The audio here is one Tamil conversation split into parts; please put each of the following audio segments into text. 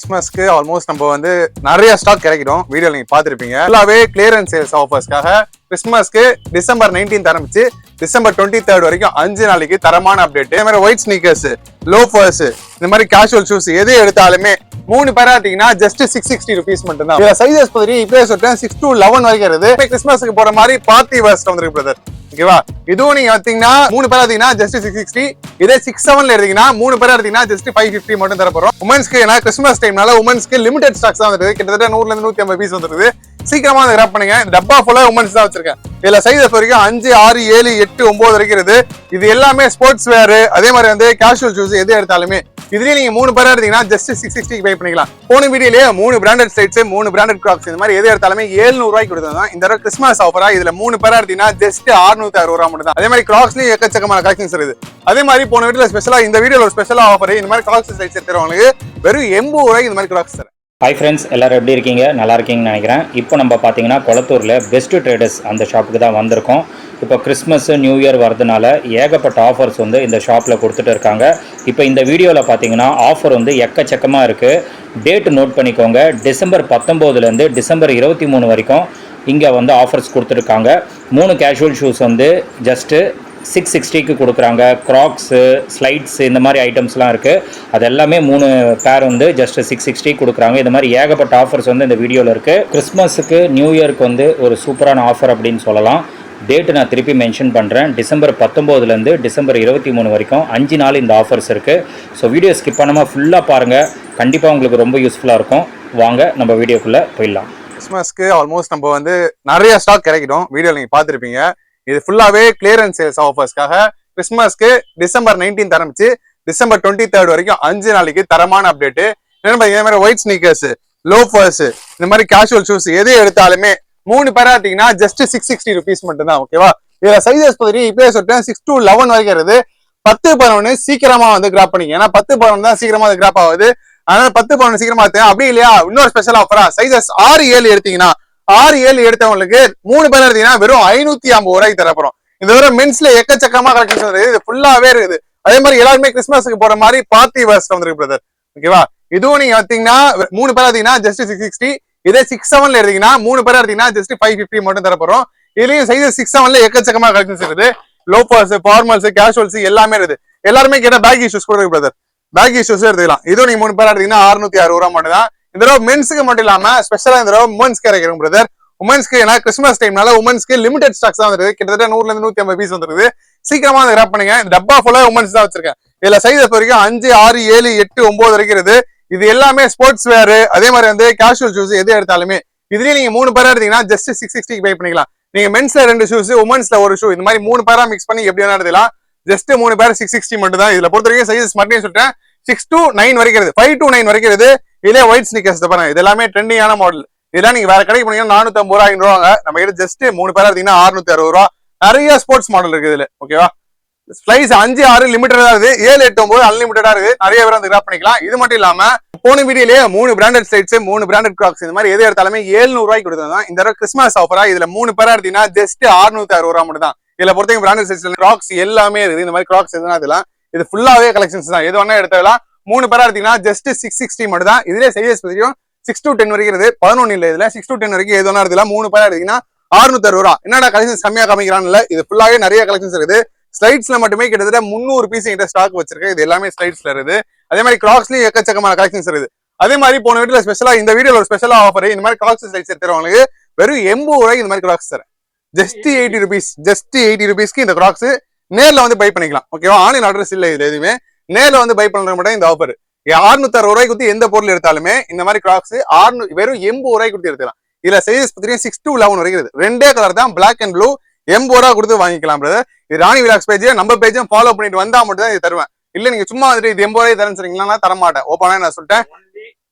கிறிஸ்மஸ்க்கு ஆல்மோஸ்ட் நம்ம வந்து நிறைய ஸ்டாக் கிடைக்கிடும். வீடியோ நீங்க பார்த்திருப்பீங்க. ஃபுல்லாவே கிளியரன்ஸ் சேல்ஸ் ஆஃபர்ஸ்க்காக கிறிஸ்மஸ்க்கு டிசம்பர் 19th ஆரம்பிச்சு டிசம்பர் டுவெண்ட்டி தேர்ட் வரைக்கும் அஞ்சு நாளைக்கு தரமான அப்டேட் இதே மாதிரி ஒயிட் ஸ்னீக்கர்ஸ் லோஃபர்ஸ் இந்த மாதிரி கேஷுவல் ஷூஸ் எது எடுத்தாலுமே மூணு பேரா எடுத்தீங்கன்னா ஜஸ்ட் சிக்ஸ் சிக்ஸ்டி ருபீஸ் மட்டும் தான் சைஸஸ் பத்தி இப்பவே சொல்லிட்டேன் சிக்ஸ் டு லெவன் வரைக்கும் இருக்குது. கிறிஸ்மஸ்க்கு போற மாதிரி பார்ட்டி வேர்ஸ் வந்துருக்கு பிரதர் ஓகேவா இதுவும் நீங்க பார்த்தீங்கன்னா மூணு பேர் எடுத்தீங்கன்னா ஜஸ்ட் சிக்ஸ் சிக்ஸ்டி இதே சிக்ஸ் செவன்ல எடுத்தீங்கன்னா மூணு பேர் எடுத்தீங்கன்னா ஜஸ்ட் ஃபைவ் ஃபிஃப்டி மட்டும் தர போறோம். உமன்ஸ்க்கு ஏன்னா கிறிஸ்மஸ் டைம்னால உமன்ஸ்க்கு லிமிடெட் ஸ்டாக்ஸ் தான் வந்துருக்கு கிட்டத்தட்ட நூறுல இருந்து நூத்தி ஐம்பது பீஸ் வந்துருது சீக்கிரமா வந்து கிராப் பண்ணுங்க. டப்பா ஃபுல்லா உமன்ஸ் தான் வச்சிருக்கேன். இதுல சைஸ் வரைக்கும் அஞ்சு ஆறு ஏழு எட்டு ஒன்பது வரைக்கும் இருக்குது. இது எல்லாமே ஸ்போர்ட்ஸ் வேர் அதே மாதிரி வந்து கேஷுவல் ஷூஸ் எது எடுத்தாலுமே இதுலயே நீங்க மூணு பேரா இருந்தீங்கன்னா ஜஸ்ட் சிக்ஸ் சிக்ஸ்டி பே பண்ணிக்கலாம். போன வீடியோலயே மூணு பிராண்டட் சைட்ஸ் மூணு பிராண்டட் கிராப்ஸ் இந்த மாதிரி எது எடுத்தாலுமே ஏழுநூறு ரூபாய்க்கு கொடுத்தா இந்த தடவை கிறிஸ்மஸ் ஆஃபரா இதுல மூணு பேரா இருந்தீங்கன்னா ஜஸ்ட் அறுநூத்தி அறுபது ரூபா மட்டும் தான். அதே மாதிரி கிராக்ஸ்லயும் எக்கச்சக்கமான கலெக்ஷன்ஸ் இருக்குது. அதே மாதிரி போன வீடியோல ஸ்பெஷலா இந்த வீடியோல ஒரு ஸ்பெஷலா ஆஃபர் இந்த மாதிரி கிராக்ஸ் சைட்ஸ் எடுக்கிறவங்களுக்கு வெறும் எண்பது ரூபாய்க்கு இந்த மாதிரி கிராக்ஸ் தரேன். ஹாய் ஃப்ரெண்ட்ஸ் எல்லோரும் எப்படி இருக்கீங்க? நல்லா இருக்கீங்கன்னு நினைக்கிறேன். இப்போ நம்ம பார்த்தீங்கன்னா கொளத்தூரில் பெஸ்ட் ட்ரேடர்ஸ் அந்த ஷாப்புக்கு தான் வந்திருக்கோம். இப்போ கிறிஸ்மஸ்ஸு நியூ இயர் வரதுனால ஏகப்பட்ட ஆஃபர்ஸ் வந்து இந்த ஷாப்பில் கொடுத்துட்டு இருக்காங்க. இப்போ இந்த வீடியோவில் பார்த்தீங்கன்னா ஆஃபர் வந்து எக்கச்சக்கமாக இருக்குது டேட்டு நோட் பண்ணிக்கோங்க. டிசம்பர் பத்தொம்போதுலேருந்து டிசம்பர் இருபத்தி மூணு வரைக்கும் இங்கே வந்து ஆஃபர்ஸ் கொடுத்துருக்காங்க மூணு கேஷுவல் ஷூஸ் வந்து ஜஸ்ட்டு சிக்ஸ் சிக்ஸ்டிக்கு கொடுக்குறாங்க. க்ராக்ஸு ஸ்லைட்ஸ் இந்த மாதிரி ஐட்டம்ஸ்லாம் இருக்குது அது எல்லாமே மூணு பேர் வந்து ஜஸ்ட் சிக்ஸ் சிக்ஸ்டி கொடுக்குறாங்க. இந்த மாதிரி ஏகப்பட்ட ஆஃபர்ஸ் வந்து இந்த வீடியோவில் இருக்குது கிறிஸ்மஸுக்கு நியூ இயர்க்கு வந்து ஒரு சூப்பரான ஆஃபர் அப்படின்னு சொல்லலாம். டேட்டு நான் திருப்பி மென்ஷன் பண்ணுறேன் டிசம்பர் பத்தொம்போதுலேருந்து டிசம்பர் இருபத்தி மூணு வரைக்கும் அஞ்சு நாள் இந்த ஆஃபர்ஸ் இருக்குது ஸோ வீடியோ ஸ்கிப் பண்ணாமல் ஃபுல்லாக பாருங்கள் கண்டிப்பாக உங்களுக்கு ரொம்ப யூஸ்ஃபுல்லாக இருக்கும். வாங்க நம்ம வீடியோக்குள்ளே போயிடலாம். கிறிஸ்மஸ்க்கு ஆல்மோஸ்ட் நம்ம வந்து நிறைய ஸ்டாக் கிடைக்கிடும் வீடியோ நீங்கள் பார்த்துருப்பீங்க. இது ஃபுல்லாவே கிளியரன்ஸ் சேல்ஸ் ஆஃபர்ஸ்க்காக கிறிஸ்மஸ்க்கு டிசம்பர் 19th ஆரம்பிச்சு டிசம்பர் டுவெண்ட்டி தேர்ட் வரைக்கும் அஞ்சு நாளைக்கு தரமான அப்டேட் என்ன இதே மாதிரி ஒயிட் ஸ்னீக்கர்ஸ் லோஃபர்ஸ் இந்த மாதிரி கேஷுவல் ஷூஸ் எது எடுத்தாலுமே மூணு பேரா பார்த்தீங்கன்னா ஜஸ்ட் சிக்ஸ் சிக்ஸ்டி ருபீஸ் மட்டும் தான் ஓகேவா இதுல சைஸஸ் பத்தி இப்பயே சொல்லிட்டேன். சிக்ஸ் டு லெவன் வரைக்கும் இருக்குது. பத்து பதினொன்னு சீக்கிரமா வந்து கிராப் பண்ணிக்க ஏன்னா பத்து பதினொன்று தான் சீக்கிரமா வந்து கிராப் ஆகுது. அதனால பத்து பதினொன்று சீக்கிரமா எடுத்தேன் அப்படி இல்லையா? இன்னொரு ஸ்பெஷல் ஆஃபரா சைஸஸ் ஆறு ஏழு எடுத்தீங்கன்னா ஆறு ஏழு எடுத்தவங்களுக்கு மூணு பேர் எடுத்தீங்கன்னா வெறும் ஐநூத்தி ஐம்பது ரூபாய்க்கு தரப்போறோம். இந்த தடவை மென்ஸ்ல எக்கச்சக்கமா கலெக்ஷன் இது ஃபுல்லாவே இருக்குது. அதே மாதிரி எல்லாருமே கிறிஸ்மஸ்க்கு போற மாதிரி பார்ட்டி வேர்ஸ்ட் வந்துருக்கு பிரதர் ஓகேவா இதுவும் நீங்க பார்த்தீங்கன்னா மூணு பேர் எடுத்தீங்கன்னா ஜஸ்ட் சிக்ஸ் சிக்ஸ்டி இதே சிக்ஸ் செவன்ல எடுத்தீங்கன்னா மூணு பேர் எடுத்தீங்கன்னா ஜஸ்ட் ஃபைவ் ஃபிஃப்டி மட்டும் தரப்போறோம். இதுலயும் சைஸ் சிக்ஸ் செவன்ல எக்கச்சக்கமா கலெக்ஷன்ஸ் இருக்குது. லோப்பர்ஸ் ஃபார்மல்ஸ் கேஷுவல்ஸ் எல்லாமே இருக்குது. எல்லாருமே கேட்டால் பேக் இஷ்யூஸ் கூட இருக்கு பிரதர் பேக் இஷ்யூஸ் எடுத்துக்கலாம். இதுவும் நீங்க மூணு பேர் எடுத்தீங்கன்னா அறுநூத்தி அறுபது ரூபா மட்டும் தான் இந்த தடவை மென்ஸுக்கு மட்டும் இல்லாம ஸ்பெஷலா இந்த தடவை உமன்ஸ்க்கு இறக்கிறோம் பிரதர் உமன்ஸ்க்கு ஏன்னா கிறிஸ்மஸ் டைம்னால உமன்ஸ்க்கு லிமிடெட் ஸ்டாக்ஸ் தான் வந்துருக்கு கிட்டத்தட்ட நூறுல இருந்து நூத்தி ஐம்பது பீஸ் வந்துருது சீக்கிரமா அதை கிராப் பண்ணுங்க. இந்த டப்பா ஃபுல்லா உமன்ஸ் தான் வச்சிருக்கேன். இதுல சைஸ் வரைக்கும் அஞ்சு ஆறு ஏழு எட்டு ஒன்பது வரைக்கும் இருக்குது. இது எல்லாமே ஸ்போர்ட்ஸ் வேர் அதே மாதிரி வந்து கேஷுவல் ஷூஸ் எது எடுத்தாலுமே இதுலயே நீங்க மூணு பேரா எடுத்தீங்கன்னா ஜஸ்ட் சிக்ஸ் சிக்ஸ்டிக்கு பே பண்ணிக்கலாம். நீங்க மென்ஸ்ல ரெண்டு ஷூஸ் உமன்ஸ்ல ஒரு ஷூ இந்த மாதிரி மூணு பேரா மிக்ஸ் பண்ணி எப்படி வேணா எடுத்துக்கலாம். ஜஸ்ட் மூணு பேர் சிக்ஸ் சிக்ஸ்டி மட்டும் தான் இதுல பொறுத்த வரைக்கும் சைஸஸ் மட்டும் சொல்லிட்டேன். சிக்ஸ் டு நைன் வரைக்கும் ஃபைவ் டு நைன் வரைக்கும் இதே ஒயிட் ஸ்னிக்கர்ஸ் பாருங்க. இது எல்லாமே ட்ரெண்டிங்கான மாடல் இதெல்லாம் நீங்க வேற கடைக்கு போனீங்கன்னா நானூத்தி ஐம்பது ரூபா நம்ம கிட்ட ஜஸ்ட் மூணு பேரா எடுத்தீங்கன்னா அறுநூத்தி அறுபது ரூபா. நிறைய ஸ்போர்ட்ஸ் மாடல் இருக்கு இதுல. ஓகேவா ஸ்லைஸ் அஞ்சு ஆறு லிமிட்டடா இருக்கு ஏழு எட்டு ஒன்பது அன்லிமிட்டடா இருக்கு நிறைய பேர் வந்து கிராப் பண்ணிக்கலாம். இது மட்டும் இல்லாம போன வீடியோலயே மூணு பிராண்டட் ஸ்டைட்ஸ் மூணு பிராண்டட் கிராக்ஸ் இந்த மாதிரி எது எடுத்தாலுமே ஏழுநூறு ரூபாய்க்கு கொடுத்தா இந்த தடவை கிறிஸ்மஸ் ஆஃபரா இதுல மூணு பேரா எடுத்தீங்கன்னா ஜஸ்ட் அறுநூத்தி அறுபது ரூபா மட்டும் தான். இதுல பொறுத்தவரைக்கும் பிராண்டட் ஸ்லைட்ஸ் கிராக்ஸ் எல்லாமே இருக்குது. இந்த மாதிரி கிராக்ஸ் எதுனா இதெல்லாம். இது ஃபுல்லாவே கலெக்ஷன்ஸ் தான். எது வேணா எடுத்துக்கலாம். மூணு பேரா எடுத்தீங்கன்னா ஜஸ்ட் சிக்ஸ் சிக்ஸ்டி மட்டும் தான் இதுலேயே சைஸ் பத்தியும் சிக்ஸ் டு டென் வரைக்கும் இருக்குது. பதினொன்னு இல்லை இதுல. சிக்ஸ் டு டென் வரைக்கும் எது வேணா மூணு பேரா எடுத்தீங்கன்னா அறுநூத்தி அறுபது ரூபா. என்னடா கலெக்ஷன் செம்மையா காமிக்கிறான்னு இது ஃபுல்லாவே நிறைய கலெக்ஷன்ஸ் இருக்குது. ஸ்லைட்ஸ்ல மட்டுமே கிட்டத்தட்ட முந்நூறு பீஸ் என்கிட்ட ஸ்டாக் வச்சிருக்கேன் இது எல்லாமே ஸ்லைட்ஸ்ல இருக்குது. அதே மாதிரி கிராக்ஸ்லயும் எக்கச்சக்கமான கலெக்ஷன்ஸ் இருக்குது. அதே மாதிரி போன வீட்டுல ஸ்பெஷலா இந்த வீடியோல ஒரு ஸ்பெஷலா ஆஃபர் இந்த மாதிரி கிராக்ஸ் ஸ்லைட்ஸ் எடுத்துறவங்களுக்கு வெறும் எண்பது ரூபாய்க்கு இந்த மாதிரி கிராக்ஸ் தரேன். Just eighty rupees just eighty ருபீஸ்க்கு இந்த கிராக்ஸ் நேரில் வந்து பை பண்ணிக்கலாம். ஓகேவா ஆன்லைன் அட்ரஸ் இல்லை இது எதுவுமே. நேர்ல வந்து பை பண்ற மட்டும் இந்த ஆஃபர் அறுநூத்தி அறுபது ரூபாய்க்கு கொடுத்து எந்த பொருள் எடுத்தாலுமே இந்த மாதிரி கிராக்ஸ் ஆறுநூ வெறும் எண்பது ரூபாய்க்கு கொடுத்து எடுத்துக்கலாம். இதுல சைஸ் பார்த்தீங்கன்னா சிக்ஸ் டு லெவன் வரைக்கும் ரெண்டே கலர் தான் பிளாக் அண்ட் ப்ளூ எண்பது ரூபா கொடுத்து வாங்கிக்கலாம் பிரதர் இது ராணி விலாக்ஸ் பேஜ் நம்ம பேஜும் ஃபாலோ பண்ணிட்டு வந்தா மட்டும் தான் இது தருவேன். இல்ல நீங்க சும்மா வந்துட்டு இது எண்பது ரூபாய் தரேன்னு சொன்னீங்கன்னா தர மாட்டேன் ஓப்பனா நான் சொல்லிட்டேன்.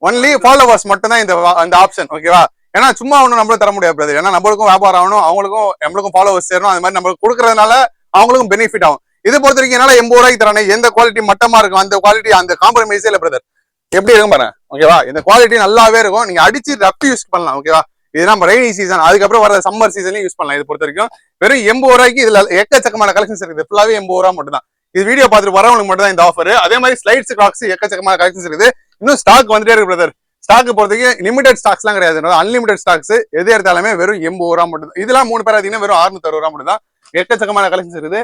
ஒன்லி ஃபாலோவர்ஸ் மட்டும் தான் இந்த அந்த ஆப்ஷன் ஓகேவா ஏன்னா சும்மா ஒன்றும் நம்மளும் தர முடியாது பிரதர் ஏன்னா நம்மளுக்கும் வியாபாரம் ஆகணும் அவங்களுக்கும் நம்மளுக்கும் ஃபாலோவர்ஸ் சேரணும் அது மாதிரி நம்மளுக்கு கொடுக்கறதுனால அவங்களுக்கும் பெனிஃபிட் ஆகும். இது பொறுத்த வரைக்கும் என்னால எண்பது ரூபாய்க்கு தரானே. எந்த குவாலிட்டி மட்டமா இருக்கும் அந்த குவாலிட்டி அந்த காம்ப்ரமைஸே இல்ல பிரதர் எப்படி இருக்கும் பாருங்க ஓகேவா இந்த குவாலிட்டி நல்லாவே இருக்கும். நீங்க அடிச்சு ரஃப் யூஸ் பண்ணலாம் ஓகேவா இது நம்ம ரெய்னி சீசன் அதுக்கப்புறம் வர சம்மர் சீசன்லயும் யூஸ் பண்ணலாம். இது பொறுத்த வரைக்கும் வெறும் எண்பது ரூபாய்க்கு இதுல எக்கச்சக்கமான கலெக்ஷன்ஸ் இருக்குது. ஃபுல்லாவே எண்பது ரூபா மட்டும் தான் இது வீடியோ பார்த்துட்டு வரவங்களுக்கு மட்டும் தான் இந்த ஆஃபர் அதே மாதிரி ஸ்லைட்ஸ் கிளாக்ஸ் எக்கச்சக்கமான கலெக்ஷன்ஸ் இருக்குது. இன்னும் ஸ்டாக் வந்துட்டே இருக்கு பிரதர் ஸ்டாக் பொறுத்தவரைக்கும் லிமிடெட் ஸ்டாக்ஸ்லாம் கிடையாது அன்லிமிடெட் ஸ்டாக்ஸ் எது எடுத்தாலுமே வெறும் எண்பது ரூபா மட்டும் தான் இதெல்லாம் மூணு பேர் பார்த்தீங்கன்னா வெறும் அறுநூத்தி அறுபது ரூபா மட்டும் தான் எக்கச்சக்கமான கலெக்ஷன்ஸ் இருக்குது.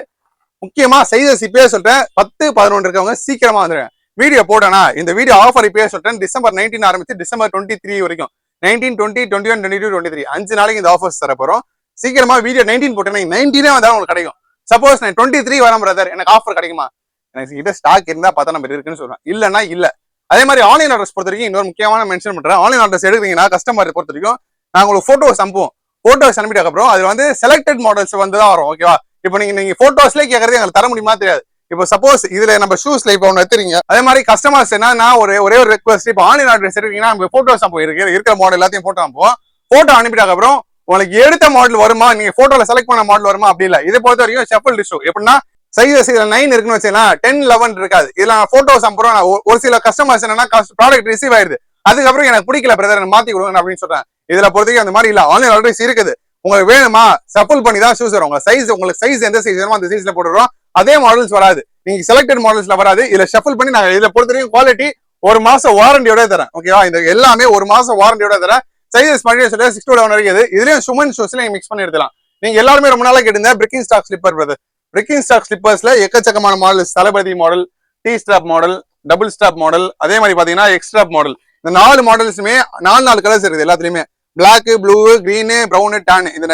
முக்கியமா சைஸஸ் இப்பயே சொல்றேன். பத்து பதினொன்று இருக்கவங்க சீக்கிரமா வந்துருங்க. வீடியோ போட்டேனா இந்த வீடியோ ஆஃபர் இப்பயே சொல்றேன். டிசம்பர் நைன்டீன் ஆரம்பிச்சு டிசம்பர் டுவெண்ட்டி த்ரீ வரைக்கும். Nineteen twenty twenty one twenty two twenty three அஞ்சு நாளைக்கு இந்த ஆஃபர்ஸ் தர போறோம். சீக்கிரமா வீடியோ நைன்டீன் போட்டேன் நைன்டீனே வந்தாலும் உங்களுக்கு கிடைக்கும். சப்போஸ் நான் டுவெண்ட்டி த்ரீ வரேன் பிரதர் எனக்கு ஆஃபர் கிடைக்குமா? எனக்கு கிட்ட ஸ்டாக் இருந்தா பார்த்தா நம்ம இருக்குன்னு சொல்றேன் இல்லைன்னா இல்ல. அதே மாதிரி ஆன்லைன் ஆர்டர்ஸ் பொறுத்த வரைக்கும் இன்னொரு முக்கியமான மென்ஷன் பண்றேன். ஆன்லைன் ஆர்டர்ஸ் எடுக்கிறீங்கன்னா கஸ்டமர் பொறுத்த வரைக்கும் நான் உங்களுக்கு போட்டோஸ் அனுப்புவோம். போட்டோஸ் அனுப்பிட்டு அப்புறம் அது வந்து செலக்டட் மாடல்ஸ் வந்து தான் வரும் ஓகேவா இப்போ நீங்க நீங்க போட்டோஸ்லேயே கேட்கறது எங்களுக்கு தர முடியுமா தெரியாது. இப்போ சப்போஸ் இதுல நம்ம ஷூஸ்ல இப்போ ஒன்று எடுத்துறீங்க அதே மாதிரி கஸ்டமர்ஸ் என்ன நான் ஒரு ஒரே ஒரு ரெக்வஸ்ட் இப்போ ஆன்லைன் ஆர்டர் எடுத்தீங்கன்னா நம்ம போட்டோஸ் அப்போ இருக்கு இருக்கிற மாடல் எல்லாத்தையும் போட்டோ அனுப்புவோம் போட்டோ அனுப்பிட்டாக்க அப்புறம் உங்களுக்கு எடுத்த மாடல் வருமா? நீங்க போட்டோல செலக்ட் பண்ண மாடல் வருமா? அப்படி இல்ல. இதை பொறுத்த வரைக்கும் செப்பல் டிஷ்யூ எப்படின்னா சைஸ் இதுல நைன் இருக்குன்னு வச்சுக்கலாம் டென் லெவன் இருக்காது. இதுல நான் போட்டோஸ் அனுப்புறோம் நான் ஒரு- சில கஸ்டமர்ஸ் என்னன்னா ப்ராடக்ட் ரிசீவ் ஆயிருது. அதுக்கப்புறம் எனக்கு பிடிக்கல பிரதர் மாத்தி கொடுங்க அப்படின்னு சொல்றேன் இதுல பொறுத்தவரைக்கும் அந்த மாதிரி இல்ல. ஆன்லைன் ஆர்டர்ஸ் இருக்குது. உங்களுக்கு வேணுமா சஃபிள் பண்ணி தான் ஷூஸ் வரும் உங்க சைஸ் உங்களுக்கு சைஸ் எந்த சைஸ் வேணுமோ அந்த சைஸ்ல போட்டுறோம் அதே மாடல்ஸ் வராது. நீங்க செலக்டட் மாடல்ஸ்ல வராது. இதுல ஷஃபிள் பண்ணி நாங்க இதுல பொறுத்த வரைக்கும் குவாலிட்டி ஒரு மாசம் வாரண்டியோட தரேன். ஓகேவா இந்த எல்லாமே ஒரு மாசம் வாரண்டியோட தரேன். சைஸஸ் பண்ணி சொல்ல சிக்ஸ் டூ லெவன் இருக்குது இதுலயும் சுமன் ஷூஸ்ல நீங்க மிக்ஸ் பண்ணி எடுத்துலாம் நீங்க எல்லாருமே ரொம்ப நாளா கேட்டிருந்தேன் breaking stock slipper brother breaking stock ஸ்லிப்பர்ஸ்ல எக்கச்சக்கமான model Thalapathy model T strap model double strap model அதே மாதிரி பாத்தீங்கன்னா எக்ஸ்ட்ராப் மாடல் இந்த நாலு மாடல்ஸுமே நாலு நாலு கலர்ஸ் இருக்குது எல்லாத்துலயுமே. Black blue green brown tan இந்த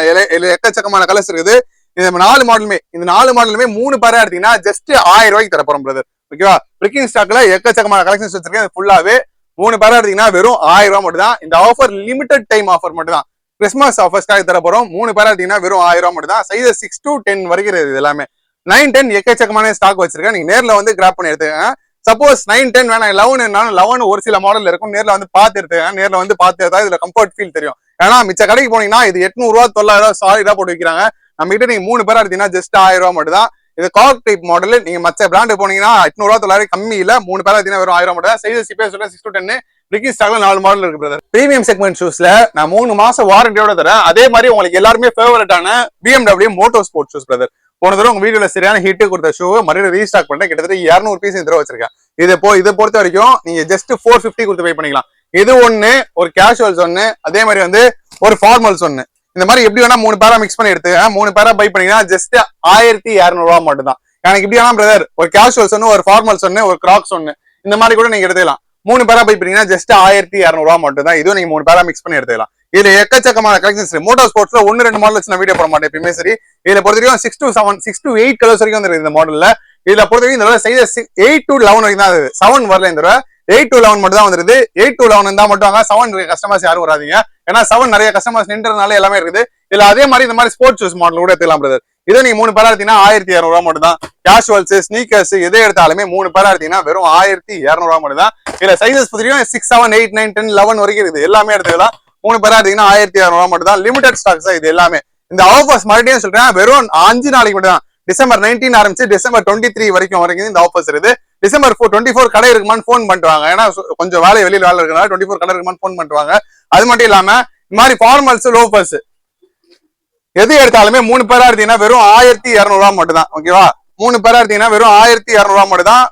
எக்கச்சக்கமான கலர்ஸ் இருக்குது. இந்த நாலு மாடலுமே இந்த நாலு மாடலுமே மூணு பேரா எடுத்தீங்கன்னா ஜஸ்ட் ஆயிரம் ரூபாய்க்கு தரப்போறோம் பிரதர் ஓகேவா பிரிக்கிங் ஸ்டாக்ல எக்கச்சக்கமான கலெக்ஷன்ஸ் வச்சிருக்கேன். ஃபுல்லாவே மூணு பேரா எடுத்தீங்கன்னா வெறும் ஆயிரம் ரூபாய் மட்டும் தான் இந்த ஆஃபர் லிமிடெட் டைம் ஆஃபர் மட்டும் தான் கிறிஸ்மஸ் ஆஃபர்ஸ்க்காக தரப்போறோம் மூணு பேரா எடுத்தீங்கன்னா வெறும் ஆயிரம் ரூபாய் மட்டும் தான் சைஸ் சிக்ஸ் டு டென் வரைக்கும் இது எல்லாமே. நைன் டென் எக்கச்சக்கமான ஸ்டாக் வச்சிருக்கேன். நீங்க நேர்ல வந்து கிராப் பண்ணி எடுத்துக்கங்க. சப்போஸ் நைன் டென் வேணாம். லெவன் என்னாலும் லெவன் ஒரு சில மாடல் இருக்கும். நேரில் வந்து பார்த்து எடுத்துக்கங்க நேரில் வந்து பார்த்து எடுத்தா இதுல கம்ஃபர்ட் ஃபீல் தெரியும். ஏன்னா மிச்ச கடைக்கு போனீங்கன்னா இது எட்நூறு ரூபா தொள்ளாயிரம் ரூபா சாலிடா போட்டு வைக்கிறாங்க நம்ம கிட்ட நீங்க மூணு பேரா எடுத்தீங்கன்னா ஜஸ்ட் ஆயிரம் ரூபாய் மட்டும் தான் இது கார்க் டைப் மாடல் நீங்க மற்ற பிராண்டு போனீங்கன்னா எட்நூறு ரூபா தொள்ளாயிரம் கம்மி இல்ல மூணு பேரா எடுத்தீங்கன்னா வெறும் ஆயிரம் மட்டும் தான் சைஸ் இப்போ சொல்ல சிக்ஸ் டு டென் ரிக்கி ஸ்டாக்ல நாலு மாடல் இருக்கு பிரதர் பிரீமியம் செக்மெண்ட் ஷூஸ்ல நான் மூணு மாசம் வாரண்டியோட தரேன். அதே மாதிரி உங்களுக்கு எல்லாருமே ஃபேவரட்டான BMW moto sport shoes brother போன தடவை உங்க வீடியோல சரியான ஹிட் கொடுத்த ஷூ மறுபடியும் ரீஸ்டாக் பண்ண கிட்டத்தட்ட இரநூறு பீஸ் இந்த தடவை வச்சிருக்கேன். இதை போ இதை பொறுத்த வரைக்கும் நீங்க ஜஸ்ட் ஃபோர் ஃபிஃப்டி கொடுத்து பே பண்ணிக்கலாம். இது ஒண்ணு ஒரு கேஷுவல்ஸ் ஒண்ணு அதே மாதிரி வந்து ஒரு ஃபார்மல்ஸ் ஒண்ணு. இந்த மாதிரி எப்படி வேணா மூணு பேரா மிக்ஸ் பண்ணி எடுத்து மூணு பேரா பை பண்ணீங்கன்னா ஜஸ்ட் ஆயிரத்தி இரநூறுவா மட்டும் தான் எனக்கு இப்படி வேணா பிரதர் ஒரு கேஷுவல்ஸ் ஒன்று ஒரு ஃபார்மல்ஸ் ஒன்று ஒரு கிராக்ஸ் ஒன்று இந்த மாதிரி கூட நீங்க எடுத்துக்கலாம். மூணு பேரா பை பண்ணீங்கன்னா ஜஸ்ட் ஆயிரத்தி இரநூறுவா மட்டும் தான் இதுவும் நீங்க மூணு பேரா மிக்ஸ் பண்ணி எடுத்துக்கலாம். இதுல எக்கச்சக்கமான கலெக்ஷன்ஸ் மோட்டோ ஸ்போர்ட்ஸ்ல ஒன்னு ரெண்டு மாடல் வச்சு நான் வீடியோ போட மாட்டேன் எப்பயுமே சரி. இதுல பொறுத்த வரைக்கும் six to seven six to eight colours வரைக்கும் வந்துருக்கு இந்த மாடல்ல இதுல பொறுத்த வரைக்கும் இந்த சைஸ் எயிட் டு லெவன் வரைக்கும் தான் செவன் வரல இந்த எயிட் டு லெவன் மட்டும் தான் வந்துருது எயிட் டு லெவன் இருந்தா மட்டும் வாங்க. செவன் கஸ்டமர்ஸ் யாரும் வராதீங்க. ஏன்னா செவன் நிறைய கஸ்டமர்ஸ் நின்றதுனால எல்லாமே இருக்குது. இதுல அதே மாதிரி இந்த மாதிரி ஸ்போர்ட்ஸ் ஷூஸ் மாடல் கூட எடுத்துக்கலாம் பிரதர் இதே நீங்க மூணு பேரா எடுத்தீங்கன்னா ஆயிரத்தி இரநூறுவா மட்டும் தான் கேஷுவல்ஸ் ஸ்னீக்கர்ஸ் எதை எடுத்தாலுமே மூணு பேரா எடுத்தீங்கன்னா வெறும் ஆயிரத்தி இரநூறுவா மட்டும் தான் இதுல sizes பத்திரியும் six seven eight nine ten eleven வரைக்கும் இருக்குது. எல்லாமே எடுத்துக்கலாம். மூணு பேரா இருந்தீங்கன்னா ஆயிரத்தி இரநூறுவா மட்டும் தான் லிமிடெட் ஸ்டாக்ஸ் தான் இது எல்லாமே. இந்த ஆஃபர்ஸ் மறுபடியும் சொல்றேன். வெறும் அஞ்சு நாளைக்கு மட்டும் தான் டிசம்பர் நைன்டீன் ஆரம்பிச்சு டிசம்பர் டுவெண்ட்டி த்ரீ வரைக்கும் வரைக்கும் இந்த ஆஃபர்ஸ் இருக்குது. டிசம்பர் ஃபோர் டுவெண்ட்டி ஃபோர் கடை இருக்குமான்னு ஃபோன் பண்ணுவாங்க ஏன்னா கொஞ்சம் வேலை வெளியில் வேலை இருக்கனால டுவெண்ட்டி ஃபோர் கடை இருக்குமான்னு ஃபோன் பண்ணுவாங்க அது மட்டும் இல்லாம இந்த மாதிரி ஃபார்மல்ஸ் லோஃபர்ஸ் எது எடுத்தாலுமே மூணு பேரா இருந்தீங்கன்னா வெறும் ஆயிரத்தி இரநூறுவா மட்டும் தான் ஓகேவா மூணு பேரா இருந்தீங்கன்னா வெறும் ஆயிரத்தி இரநூறுவா மட்டும் தான்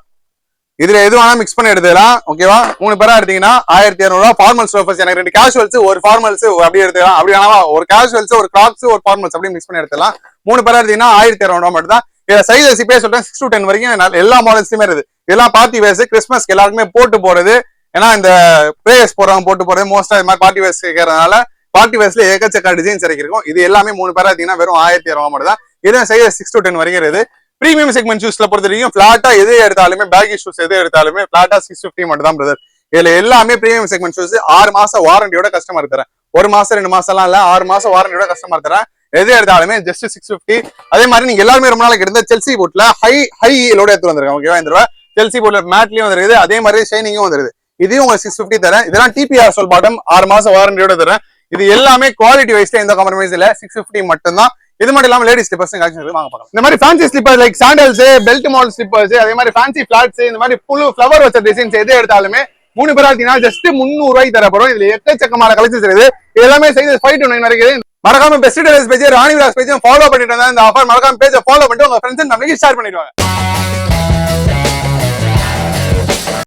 இதுல எது வேணா மிக்ஸ் பண்ணி எடுத்துக்கலாம் ஓகேவா மூணு பேரா எடுத்தீங்கன்னா ஆயிரத்தி இரநூறுவா ஃபார்மல்ஸ் லோஃபர்ஸ் எனக்கு ரெண்டு கேஷுவல்ஸ் ஒரு ஃபார்மல்ஸ் அப்படியே எடுத்துக்கலாம். அப்படி வேணாமா ஒரு கேஷுவல்ஸ் ஒரு கிளாக்ஸ் ஒரு ஃபார்மல்ஸ் அப்படியே மிக்ஸ் பண்ணி எடுத்துக்கலாம். மூணு பேரா எடுத்தீங்கன்னா ஆயிரத்தி இரநூறுவா மட்டும் தான் இதுல சைஸ் இப்பயே சொல்றேன் சிக்ஸ் டு டென் வரைக்கும் எல்லா மாடல்ஸ்லயுமே இருக்குது. இதெல்லாம் பார்ட்டி வேர்ஸ் கிறிஸ்மஸ்க்கு எல்லாருக்குமே போட்டு போறது ஏன்னா இந்த பிரேயர்ஸ் போறவங்க போட்டு போறது மோஸ்டா இந்த மாதிரி பார்ட்டி வேர்ஸ் கேட்கறதுனால பார்ட்டி வேர்ஸ்ல ஏகச்சக்க டிசைன்ஸ் இருக்கும் இது எல்லாமே மூணு பேரா எடுத்தீங்கன்னா வெறும் ஆயிரத்தி இரநூறுவா மட்டும் தான் இதுதான் சைஸ் சிக்ஸ் டு டென் வரைக்கும் இருக்குது. பிரீமியம் செக்மெண்ட் ஷூஸ்ல பொறுத்த வரைக்கும் பிளாட்டா எது எடுத்தாலுமே பேக் ஷூஸ் எது எடுத்தாலுமே பிளாட்டா சிக்ஸ் ஃபிஃப்டி மட்டும் தான் பிரதர் இதுல எல்லாமே பிரீமியம் செக்மெண்ட் ஷூஸ் ஆறு மாசம் வாரண்டியோட கஸ்டமர் தரேன். ஒரு மாசம் ரெண்டு மாசம்லாம் இல்ல ஆறு மாசம் வாரண்டியோட கஸ்டமர் தரேன். எது எடுத்தாலுமே ஜஸ்ட் சிக்ஸ் ஃபிஃப்டி அதே மாதிரி நீங்க எல்லாருமே ரொம்ப நாளைக்கு எடுத்த செல்சி போட்ல ஹை ஹை லோட எடுத்து வந்திருக்கேன். ஓகேவா இந்த தடவை செல்சி போட்ல மேட்லயும் வந்துருது அதே மாதிரி ஷைனிங்கும் வந்துருது இதையும் உங்களுக்கு சிக்ஸ் ஃபிஃப்டி தரேன். இதெல்லாம் டிபிஆர் சொல் பாட்டம் ஆறு மாசம் வாரண்டியோட தரேன். இது எல்லாமே குவாலிட்டி வைஸ்ல எந்த காம்ப்ரமைஸ் இல்ல. சிக்ஸ் ஃபிஃப்டி மட்டும் தான் இது மட்டும் இல்லாம லேடிஸ் ஸ்லிப்பர்ஸ் கலெக்ஷன் வாங்க பார்க்கலாம். இந்த மாதிரி fancy slipper like sandals belt model slippers அதே மாதிரி ஃபேன்சி பிளாட்ஸ் இந்த மாதிரி புழு ஃபிளவர் வச்ச டிசைன்ஸ் எது எடுத்தாலுமே மூணு பேர் பார்த்தீங்கன்னா ஜஸ்ட் முந்நூறு ரூபாய்க்கு தரப்படும் இதுல எக்கச்சக்கமான கலெக்ஷன்ஸ் இருக்குது. இது எல்லாமே சைஸ் ஃபைவ் டு நைன் வரைக்கும். மறக்காம best delivery page Rani Vilas பேஜும் follow பண்ணிட்டு இருந்தா இந்த ஆஃபர் மறக்காம பேஜை ஃபாலோ பண்ணிட்டு உங்க ஃப்ரெண்ட்ஸ் நம்மளுக்கு ஷேர் பண்ணிடுவாங்க.